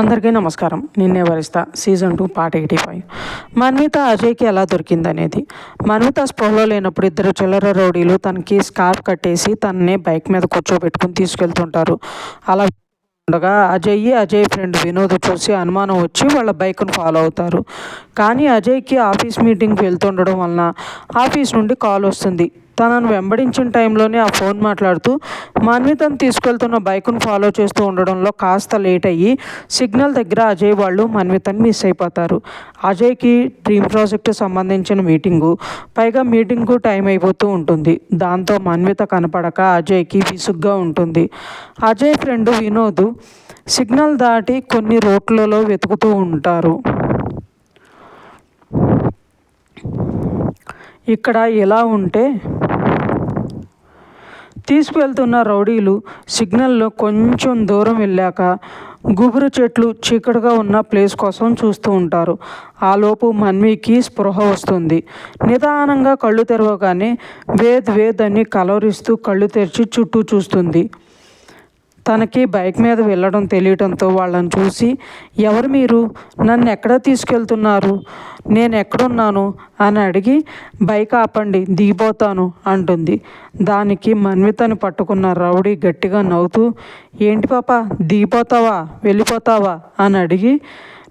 అందరికీ నమస్కారం. Ninne Varistha season two part eighty five. Manvitha అజయ్కి ఎలా దొరికిందనేది? మన్విత స్పృహలో లేనప్పుడు ఇద్దరు చిల్లర రౌడీలు తనకి స్కార్ఫ్ కట్టేసి తన్నే బైక్ మీద కూర్చోబెట్టుకుని తీసుకెళ్తుంటారు. అలా ఉండగా అజయ్ అజయ్ ఫ్రెండ్ వినోద్ చూసి అనుమానం వచ్చి వాళ్ళ బైక్ను ఫాలో అవుతారు. కానీ అజయ్కి ఆఫీస్ మీటింగ్కి వెళ్తుండడం వలన ఆఫీస్ నుండి కాల్ వస్తుంది. తనను వెంబడించిన టైంలోనే ఆ ఫోన్ మాట్లాడుతూ మన్వితను తీసుకెళ్తున్న బైక్ను ఫాలో చేస్తూ ఉండడంలో కాస్త లేట్ అయ్యి సిగ్నల్ దగ్గర అజయ్ వాళ్ళు మన్వితని మిస్ అయిపోతారు. అజయ్కి డ్రీమ్ ప్రాజెక్ట్ సంబంధించిన మీటింగు పైగా మీటింగ్కు టైం అయిపోతూ ఉంటుంది. దాంతో మన్విత కనపడక అజయ్కి విసుగ్గా ఉంటుంది. అజయ్ ఫ్రెండ్ వినోద్ సిగ్నల్ దాటి కొన్ని రోడ్లలో వెతుకుతూ ఉంటారు. ఇక్కడ ఎలా ఉంటే తీసుకువెళ్తున్న రౌడీలు సిగ్నల్లో కొంచెం దూరం వెళ్ళాక గుబురు చెట్లు చీకటిగా ఉన్న ప్లేస్ కోసం చూస్తూ ఉంటారు. ఆలోపు మన్వికి స్పృహ వస్తుంది. నిదానంగా కళ్ళు తెరవగానే వేద్ వేద్ అని కలవరిస్తూ కళ్ళు తెరిచి చుట్టూ చూస్తుంది. తనకి బైక్ మీద వెళ్ళడం తెలియటంతో వాళ్ళని చూసి ఎవరు మీరు? నన్ను ఎక్కడ తీసుకెళ్తున్నారు? నేను ఎక్కడున్నాను? అని అడిగి బైక్ ఆపండి దిగిపోతాను అంటుంది. దానికి మన్వితని పట్టుకున్న రౌడీ గట్టిగా నవ్వుతూ ఏంటి పాప దిగిపోతావా? వెళ్ళిపోతావా? అని అడిగి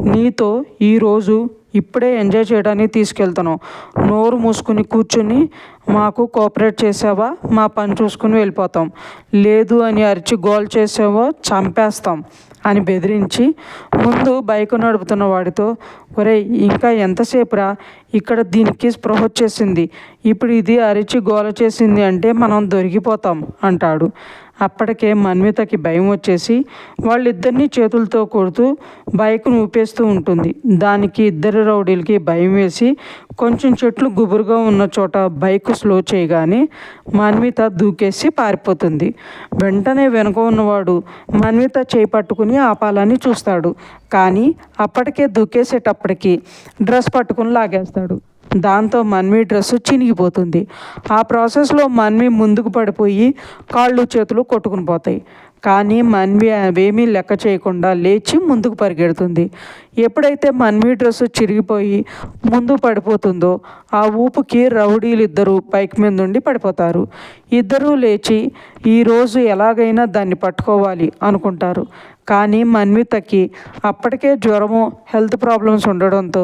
నీతో ఈరోజు ఇప్పుడే ఎంజాయ్ చేయడానికి తీసుకెళ్తాను నోరు మూసుకుని కూర్చుని మాకు కోఆపరేట్ చేసావా? మా పని చూసుకుని వెళ్ళిపోతాం. లేదు అని అరిచి గోల్ చేసావో చంపేస్తాం అని బెదిరించి ముందు బైక్ నడుపుతున్న వాడితో ఒరే ఇంకా ఎంతసేపురా? ఇక్కడ దీనికి స్పృహ వచ్చేసింది. ఇప్పుడు ఇది అరిచి గోల చేసింది అంటే మనం దొరికిపోతాం అంటాడు. అప్పటికే మన్వితకి భయం వచ్చేసి వాళ్ళిద్దరినీ చేతులతో కొడుతూ బైక్ను ఊపేస్తూ ఉంటుంది. దానికి ఇద్దరు రౌడీలకి భయం వేసి కొంచెం చెట్లు గుబురుగా ఉన్న చోట బైక్ స్లో చేయగానే మన్విత దూకేసి పారిపోతుంది. వెంటనే వెనుక ఉన్నవాడు మన్విత చేయి పట్టుకుని ఆపాలని చూస్తాడు. కానీ అప్పటికే దూకేసేటప్పటికి డ్రెస్ పట్టుకుని లాగేస్తాడు. దాంతో మన్వి డ్రెస్సు చినిగిపోతుంది. ఆ ప్రాసెస్లో మన్వి ముందుకు పడిపోయి కాళ్ళు చేతులు కొట్టుకుని పోతాయి. కానీ మన్వి అవేమీ లెక్క చేయకుండా లేచి ముందుకు పరిగెడుతుంది. ఎప్పుడైతే మన్వి డ్రెస్సు చిరిగిపోయి ముందు పడిపోతుందో ఆ ఊపుకి రౌడీలు ఇద్దరు పైకి మీద నుండి పడిపోతారు. ఇద్దరూ లేచి ఈరోజు ఎలాగైనా దాన్ని పట్టుకోవాలి అనుకుంటారు. కానీ మన్వితకి అప్పటికే జ్వరము హెల్త్ ప్రాబ్లమ్స్ ఉండడంతో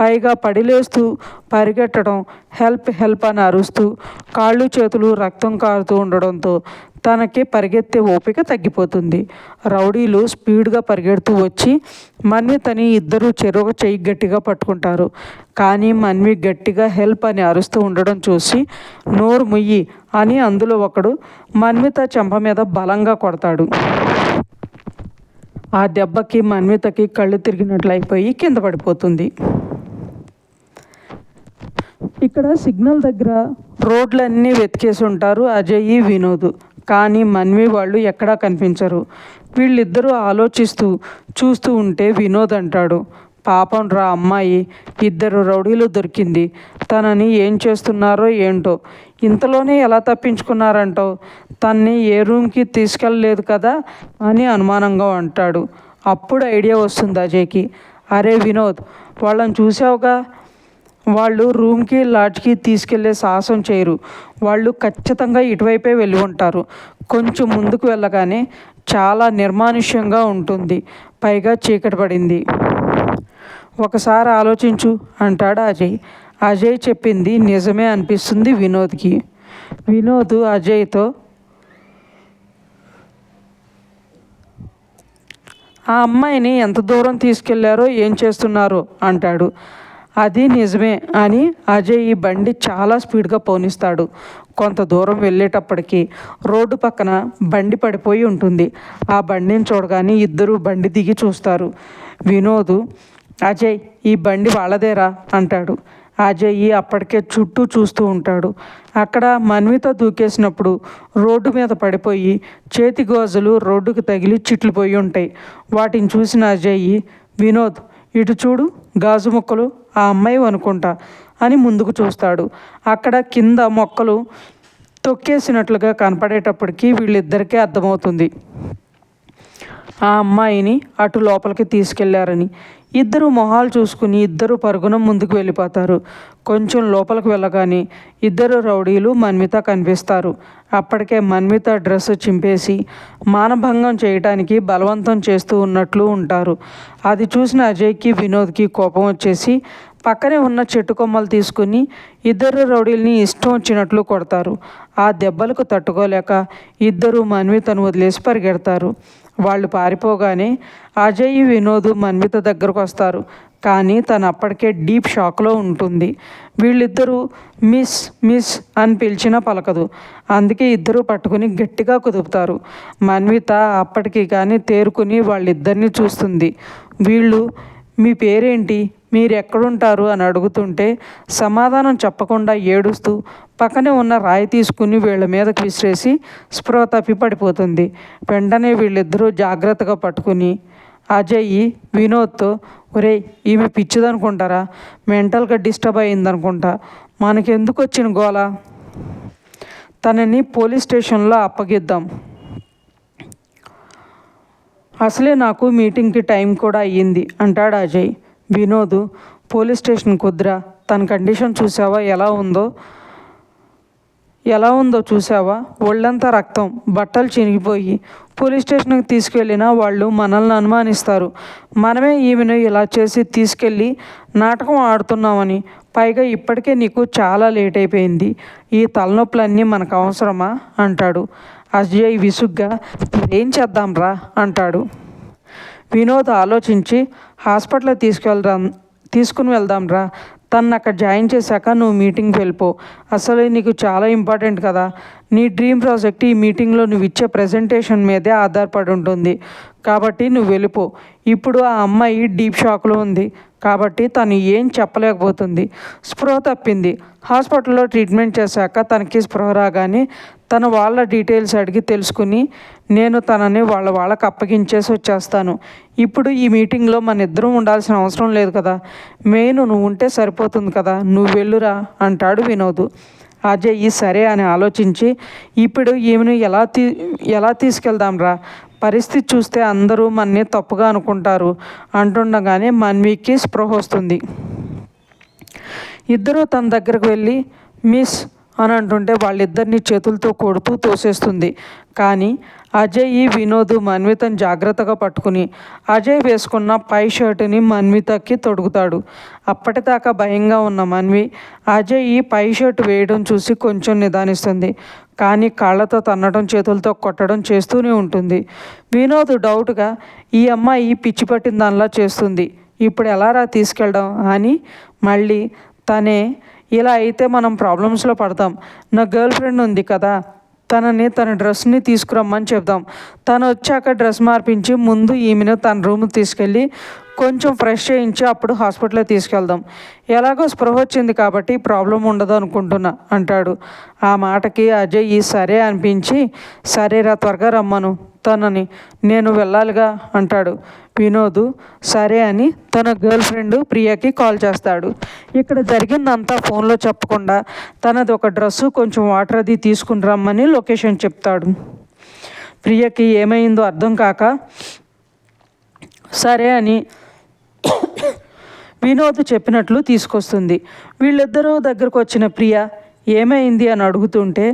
పైగా పడిలేస్తూ పరిగెట్టడం హెల్ప్ హెల్ప్ అని అరుస్తూ కాళ్ళు చేతులు రక్తం కారుతూ ఉండడంతో తనకి పరిగెత్తే ఓపిక తగ్గిపోతుంది. రౌడీలు స్పీడ్గా పరిగెడుతూ వచ్చి మన్వితని ఇద్దరు చెరువు చెయ్యి గట్టిగా పట్టుకుంటారు. కానీ మన్వి గట్టిగా హెల్ప్ అని అరుస్తూ ఉండడం చూసి నోరు ముయ్యి అని అందులో ఒకడు మన్విత చెంప మీద బలంగా కొడతాడు. ఆ దెబ్బకి మన్వితకి కళ్ళు తిరిగినట్లు అయిపోయి కింద పడిపోతుంది. ఇక్కడ సిగ్నల్ దగ్గర రోడ్లన్నీ వెతికేసి ఉంటారు అజయ్ వినోద్. కానీ మన్వి వాళ్ళు ఎక్కడా కనిపించరు. వీళ్ళిద్దరూ ఆలోచిస్తూ చూస్తూ ఉంటే వినోద్ అంటాడు పాపం రా అమ్మాయి ఇద్దరు రౌడీలు దొరికింది. తనని ఏం చేస్తున్నారో ఏంటో ఇంతలోనే ఎలా తప్పించుకున్నారంటావు? తన్ని ఏ రూమ్కి తీసుకెళ్ళలేదు కదా అని అనుమానంగా అంటాడు. అప్పుడు ఐడియా వస్తుంది అజయ్కి. అరే వినోద్ వాళ్ళని చూసావుగా? వాళ్ళు రూమ్కి లాడ్జ్కి తీసుకెళ్ళే సాహసం చేయరు. వాళ్ళు ఖచ్చితంగా ఇటువైపే వెళ్ళి ఉంటారు. కొంచెం ముందుకు వెళ్ళగానే చాలా నిర్మానుష్యంగా ఉంటుంది. పైగా చీకటి పడింది. ఒకసారి ఆలోచించు అంటాడు అజయ్. అజయ్ చెప్పింది నిజమే అనిపిస్తుంది వినోద్కి. వినోద్ అజయ్తో ఆ అమ్మాయిని ఎంత దూరం తీసుకెళ్ళారో ఏం చేస్తున్నారో? అంటాడు. అది నిజమే అని అజయ్ ఈ బండి చాలా స్పీడ్గా పోనిస్తాడు కొంత దూరం వెళ్ళేటప్పటికి. రోడ్డు పక్కన బండి పడిపోయి ఉంటుంది. ఆ బండిని చూడగానే ఇద్దరు బండి దిగి చూస్తారు. వినోద్ అజయ్ ఈ బండి వాళ్ళదేరా అంటాడు. అజయ్ అప్పటికే చుట్టూ చూస్తూ ఉంటాడు. అక్కడ మన్విత దూకేసినప్పుడు రోడ్డు మీద పడిపోయి చేతి గాజులు రోడ్డుకు తగిలి చిట్లిపోయి ఉంటాయి. వాటిని చూసిన అజయ్ వినోద్ ఇటు చూడు గాజు మొక్కలు ఆ అమ్మాయి అనుకుంటా అని ముందుకు చూస్తాడు. అక్కడ కింద మొక్కలు తొక్కేసినట్లుగా కనపడేటప్పటికి వీళ్ళిద్దరికీ అర్థమవుతుంది. ఆ అమ్మాయిని అటు లోపలికి తీసుకెళ్ళారని. ఇద్దరు మొహాలు చూసుకుని ఇద్దరు పరుగున ముందుకు వెళ్ళిపోతారు. కొంచెం లోపలికి వెళ్ళగానే ఇద్దరు రౌడీలు మన్విత కనిపిస్తారు. అప్పటికే మన్విత డ్రెస్ చింపేసి మానభంగం చేయటానికి బలవంతం చేస్తూ ఉన్నట్లు ఉంటారు. అది చూసిన అజయ్కి వినోద్కి కోపం వచ్చేసి పక్కనే ఉన్న చెట్టు కొమ్మలు తీసుకుని ఇద్దరు రౌడీల్ని ఇష్టం వచ్చినట్లు కొడతారు. ఆ దెబ్బలకు తట్టుకోలేక ఇద్దరు మన్వితను వదిలేసి పరిగెడతారు. వాళ్ళు పారిపోగానే అజయ్ వినోద్ మన్విత దగ్గరకు వస్తారు. కానీ తను అప్పటికే డీప్ షాక్లో ఉంటుంది. వీళ్ళిద్దరూ మిస్ మిస్ అని పిలిచినా పలకదు. అందుకే ఇద్దరు పట్టుకుని గట్టిగా కుదుపుతారు. మన్విత అప్పటికి కానీ తేరుకుని వాళ్ళిద్దరిని చూస్తుంది. వీళ్ళు మీ పేరేంటి? మీరు ఎక్కడుంటారు అని అడుగుతుంటే సమాధానం చెప్పకుండా ఏడుస్తూ పక్కనే ఉన్న రాయి తీసుకుని వీళ్ళ మీదకి విసిరేసి స్పృహ తప్పి పడిపోతుంది. వెంటనే వీళ్ళిద్దరూ జాగ్రత్తగా పట్టుకుని అజయ్ వినోద్తో ఒరే ఈమె పిచ్చిదనుకుంటారా? మెంటల్గా డిస్టర్బ్ అయిందనుకుంటా. మనకెందుకు వచ్చిన గోల? తనని పోలీస్ స్టేషన్లో అప్పగిద్దాం. అసలే నాకు మీటింగ్కి టైం కూడా అయ్యింది అంటాడు అజయ్. వినోద్ పోలీస్ స్టేషన్ కుద్రా తన కండిషన్ చూసావా ఎలా ఉందో? ఎలా ఉందో చూసావా ఒళ్ళంతా రక్తం బట్టలు చినిగిపోయి పోలీస్ స్టేషన్కి తీసుకెళ్ళినా వాళ్ళు మనల్ని అనుమానిస్తారు. మనమే ఈమెను ఇలా చేసి తీసుకెళ్ళి నాటకం ఆడుతున్నామని పైగా ఇప్పటికే నీకు చాలా లేట్ అయిపోయింది. ఈ తలనొప్పులన్నీ మనకు అవసరమా? అంటాడు. అజయ్ విసుగ్గా ఏం చేద్దాంరా? అంటాడు. వినోద్ ఆలోచించి హాస్పిటల్ తీసుకెళ్దాం తీసుకుని వెళ్దాం రా తను అక్కడ జాయిన్ చేశాక నువ్వు మీటింగ్కి వెళ్ళిపో. అసలు నీకు చాలా ఇంపార్టెంట్ కదా. నీ డ్రీమ్ ప్రాజెక్ట్ ఈ మీటింగ్లో నువ్వు ఇచ్చే ప్రజెంటేషన్ మీదే ఆధారపడి ఉంటుంది. కాబట్టి నువ్వు వెళ్ళిపో. ఇప్పుడు ఆ అమ్మాయి డీప్ షాక్లో ఉంది. కాబట్టి తను ఏం చెప్పలేకపోతుంది. స్పృహ తప్పింది. హాస్పిటల్లో ట్రీట్మెంట్ చేశాక తనకి స్పృహ రాగానే తన వాళ్ళ డీటెయిల్స్ అడిగి తెలుసుకుని నేను తనని వాళ్ళ వాళ్ళకి అప్పగించేసి వచ్చేస్తాను. ఇప్పుడు ఈ మీటింగ్లో మన ఇద్దరం ఉండాల్సిన అవసరం లేదు కదా. మెయిన్ నువ్వు ఉంటే సరిపోతుంది కదా. నువ్వు వెళ్ళురా అంటాడు వినోద్. అజయ్ సరే అని ఆలోచించి ఇప్పుడు ఈమెను ఎలా తీ ఎలా తీసుకెళ్దాంరా? పరిస్థితి చూస్తే అందరూ మన్ని తప్పుగా అనుకుంటారు అంటుండగానే మన్వీకి స్పృహ వస్తుంది. ఇద్దరూ తన దగ్గరకు వెళ్ళి మిస్ అని అంటుంటే వాళ్ళిద్దరిని చేతులతో కొడుతూ తోసేస్తుంది. కానీ అజయ్ ఈ వినోద్ మన్వితను జాగ్రత్తగా పట్టుకుని అజయ్ వేసుకున్న పై షర్టుని మన్వితకి తొడుగుతాడు. అప్పటిదాకా భయంగా ఉన్న మన్వి అజయ్ ఈ పై షర్ట్ వేయడం చూసి కొంచెం నిదానిస్తుంది. కానీ కాళ్ళతో తన్నడం చేతులతో కొట్టడం చేస్తూనే ఉంటుంది. వినోద్ డౌట్గా ఈ అమ్మాయి పిచ్చి పట్టిన దానిలా చేస్తుంది. ఇప్పుడు ఎలారా తీసుకెళ్ళడం అని మళ్ళీ తనే ఇలా అయితే మనం ప్రాబ్లమ్స్లో పడతాం. నా గర్ల్ ఫ్రెండ్ ఉంది కదా తనని తన డ్రెస్ని తీసుకురమ్మని చెప్దాం. తను వచ్చాక డ్రెస్ మార్పించి ముందు ఈమెను తన రూమ్ తీసుకెళ్ళి కొంచెం ఫ్రెష్ చేయించి అప్పుడు హాస్పిటల్లో తీసుకెళ్దాం. ఎలాగో స్పృహ వచ్చింది కాబట్టి ప్రాబ్లం ఉండదు అనుకుంటున్నా అంటాడు. ఆ మాటకి అజయ్ ఈ సరే అనిపించి సరేరా త్వరగా రమ్మను తనని. నేను వెళ్ళాలిగా అంటాడు. వినోద్ సరే అని తన గర్ల్ ఫ్రెండ్ ప్రియకి కాల్ చేస్తాడు. ఇక్కడ జరిగిందంతా ఫోన్లో చెప్పకుండా తనది ఒక డ్రెస్సు కొంచెం వాటర్ అది తీసుకుని రమ్మని లొకేషన్ చెప్తాడు. ప్రియకి ఏమైందో అర్థం కాక సరే అని వినోద్ చెప్పినట్లు తీసుకొస్తుంది. వీళ్ళిద్దరూ దగ్గరకు వచ్చిన ప్రియ ఏమైంది అని అడుగుతుంటే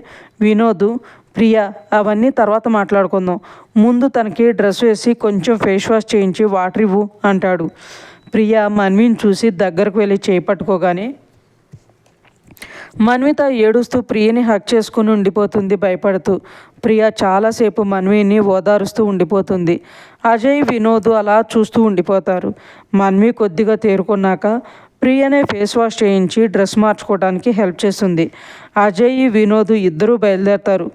వినోద్ ప్రియ అవన్నీ తర్వాత మాట్లాడుకుందాం. ముందు తనకి డ్రెస్ వేసి కొంచెం ఫేస్ వాష్ చేయించి వాటర్ ఇవ్వు అంటాడు. ప్రియ మన్విని చూసి దగ్గరకు వెళ్ళి చేపట్టుకోగానే మన్విత ఏడుస్తూ ప్రియని హక్ చేసుకుని ఉండిపోతుంది భయపడుతూ. ప్రియ చాలాసేపు మన్విని ఓదారుస్తూ ఉండిపోతుంది. అజయ్ వినోద్ అలా చూస్తూ ఉండిపోతారు. మన్వి కొద్దిగా తేరుకున్నాక ప్రియనే ఫేస్ వాష్ చేయించి డ్రెస్ మార్చుకోవడానికి హెల్ప్ చేస్తుంది. అజయ్ వినోద్ ఇద్దరూ బయలుదేరతారు.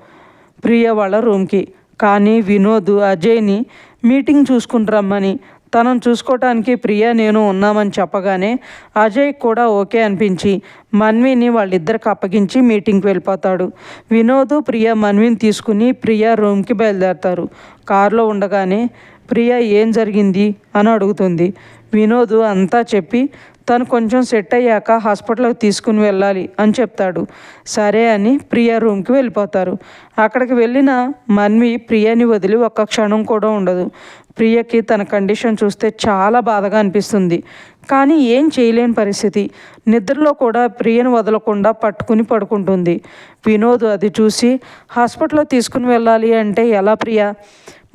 ప్రియ వాళ్ళ రూమ్కి. కానీ వినోద్ అజయ్ని మీటింగ్ చూసుకుని రమ్మని తనను చూసుకోవటానికి ప్రియ నేను ఉన్నామని చెప్పగానే అజయ్ కూడా ఓకే అనిపించి మన్విని వాళ్ళిద్దరికి అప్పగించి మీటింగ్కి వెళ్ళిపోతాడు. వినోద్ ప్రియ మన్విని తీసుకుని ప్రియ రూమ్కి బయలుదేరతారు. కారులో ఉండగానే ప్రియ ఏం జరిగింది? అని అడుగుతుంది. వినోద్ అంతా చెప్పి తను కొంచెం సెట్ అయ్యాక హాస్పిటల్కి తీసుకుని వెళ్ళాలి అని చెప్తాడు. సరే అని ప్రియ రూమ్కి వెళ్ళిపోతారు. అక్కడికి వెళ్ళిన మన్వి ప్రియని వదిలి ఒక్క క్షణం కూడా ఉండదు. ప్రియకి తన కండిషన్ చూస్తే చాలా బాధగా అనిపిస్తుంది. కానీ ఏం చేయలేని పరిస్థితి. నిద్రలో కూడా ప్రియను వదలకుండా పట్టుకుని పడుకుంటుంది. వినోద్ అది చూసి హాస్పిటల్లో తీసుకుని వెళ్ళాలి అంటే ఎలా ప్రియ?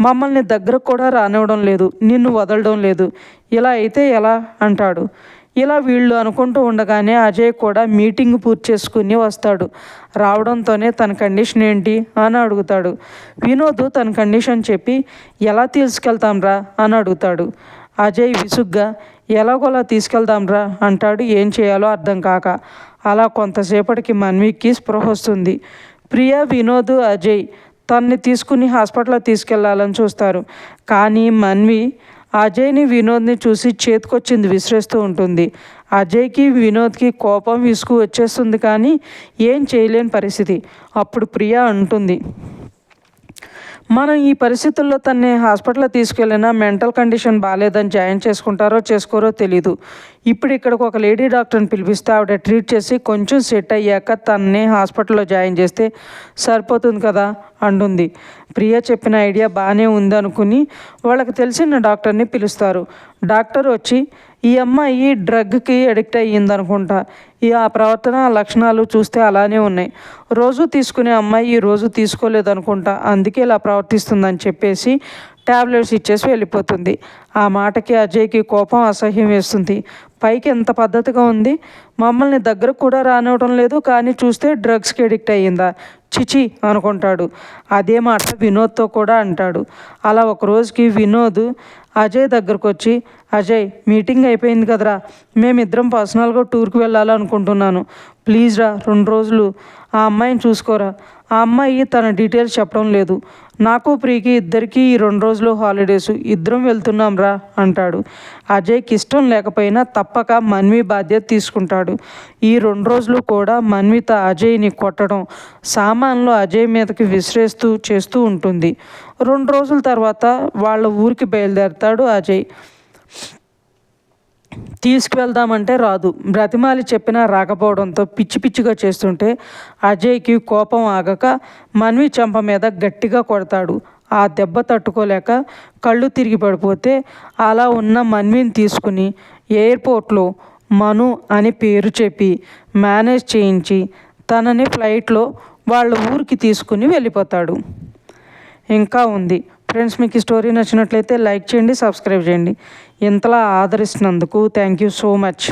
మమ్మల్ని దగ్గరకు కూడా రానివ్వడం లేదు. నిన్ను వదలడం లేదు. ఇలా అయితే ఎలా? అంటాడు. ఇలా వీళ్ళు అనుకుంటూ ఉండగానే అజయ్ కూడా మీటింగ్ పూర్తి చేసుకుని వస్తాడు. రావడంతోనే తన కండిషన్ ఏంటి? అని అడుగుతాడు. వినోద్ తన కండిషన్ చెప్పి ఎలా తీసుకెళ్తాంరా అని అడుగుతాడు. అజయ్ విసుగ్గా ఎలాగోలా తీసుకెళ్దాంరా అంటాడు. ఏం చేయాలో అర్థం కాక. అలా కొంతసేపటికి మన్వికి స్పృహ వస్తుంది. ప్రియా వినోద్ అజయ్ తన్ని తీసుకుని హాస్పిటల్లో తీసుకెళ్ళాలని చూస్తారు. కానీ మన్వి అజయ్ని వినోద్ని చూసి చేతికొచ్చింది విసిరేస్తూ ఉంటుంది. అజయ్కి వినోద్కి కోపం విసుగు వచ్చేస్తుంది కానీ ఏం చేయలేని పరిస్థితి. అప్పుడు ప్రియా అంటుంది. మనం ఈ పరిస్థితుల్లో తన్ని హాస్పిటల్లో తీసుకెళ్ళినా మెంటల్ కండిషన్ బాగాలేదని జాయిన్ చేసుకుంటారో చేసుకోరో తెలీదు. ఇప్పుడు ఇక్కడికి ఒక లేడీ డాక్టర్ని పిలిపిస్తే ఆవిడ ట్రీట్ చేసి కొంచెం సెట్ అయ్యాక తన్ని హాస్పిటల్లో జాయిన్ చేస్తే సరిపోతుంది కదా అంటుంది. ప్రియ చెప్పిన ఐడియా బాగానే ఉంది అనుకుని వాళ్ళకి తెలిసిన డాక్టర్ని పిలుస్తారు. డాక్టర్ వచ్చి ఈ అమ్మాయి డ్రగ్కి అడిక్ట్ అయ్యింది అనుకుంటా ఈ ఆ ప్రవర్తన లక్షణాలు చూస్తే అలానే ఉన్నాయి. రోజు తీసుకునే అమ్మాయి ఈ రోజు తీసుకోలేదు అనుకుంటా అందుకే ఇలా ప్రవర్తిస్తుందని చెప్పేసి ట్యాబ్లెట్స్ ఇచ్చేసి వెళ్ళిపోతుంది. ఆ మాటకి అజయ్కి కోపం అసహ్యం వేస్తుంది. పైకి ఎంత పద్ధతిగా ఉంది? మమ్మల్ని దగ్గరకు కూడా రానివ్వడం లేదు. కానీ చూస్తే డ్రగ్స్కి అడిక్ట్ అయ్యిందా? చిచి అనుకుంటాడు. అదే మాట వినోద్తో కూడా అంటాడు. అలా ఒక రోజుకి వినోద్ అజయ్ దగ్గరకు వచ్చి అజయ్ మీటింగ్ అయిపోయింది కదరా. మేమిద్దరం పర్సనల్గా టూర్కి వెళ్ళాలనుకుంటున్నాను. ప్లీజ్ రా రెండు రోజులు ఆ అమ్మాయిని చూసుకోరా. ఆ అమ్మాయి తన డీటెయిల్స్ చెప్పడం లేదు. నాకు ప్రీకి ఇద్దరికి ఈ రెండు రోజులు హాలిడేస్. ఇద్దరం వెళ్తున్నాం రా అంటాడు. అజయ్కి ఇష్టం లేకపోయినా తప్పక మన్వి బాధ్యత తీసుకుంటాడు. ఈ రెండు రోజులు కూడా మన్విత అజయ్ని కొట్టడం సామాన్లు అజయ్ మీదకి విసిరేస్తూ చేస్తూ ఉంటుంది. రెండు రోజుల తర్వాత వాళ్ళ ఊరికి బయలుదేరతాడు అజయ్. తీసుకువెళ్దామంటే రాదు. బ్రతిమాలి చెప్పినా రాకపోవడంతో పిచ్చి పిచ్చిగా చేస్తుంటే అజయ్కి కోపం ఆగక మన్వి చెంప మీద గట్టిగా కొడతాడు. ఆ దెబ్బ తట్టుకోలేక కళ్ళు తిరిగి పడిపోతే అలా ఉన్న మన్విని తీసుకుని ఎయిర్పోర్ట్లో మను అని పేరు చెప్పి మేనేజ్ చేయించి తనని ఫ్లైట్లో వాళ్ళ ఊరికి తీసుకుని వెళ్ళిపోతాడు. ఇంకా ఉంది. ఫ్రెండ్స్ మీకు ఈ స్టోరీ నచ్చినట్లయితే లైక్ చేయండి సబ్స్క్రైబ్ చేయండి. ఇంతలా ఆదరిస్తున్నందుకు థ్యాంక్ యూ సో మచ్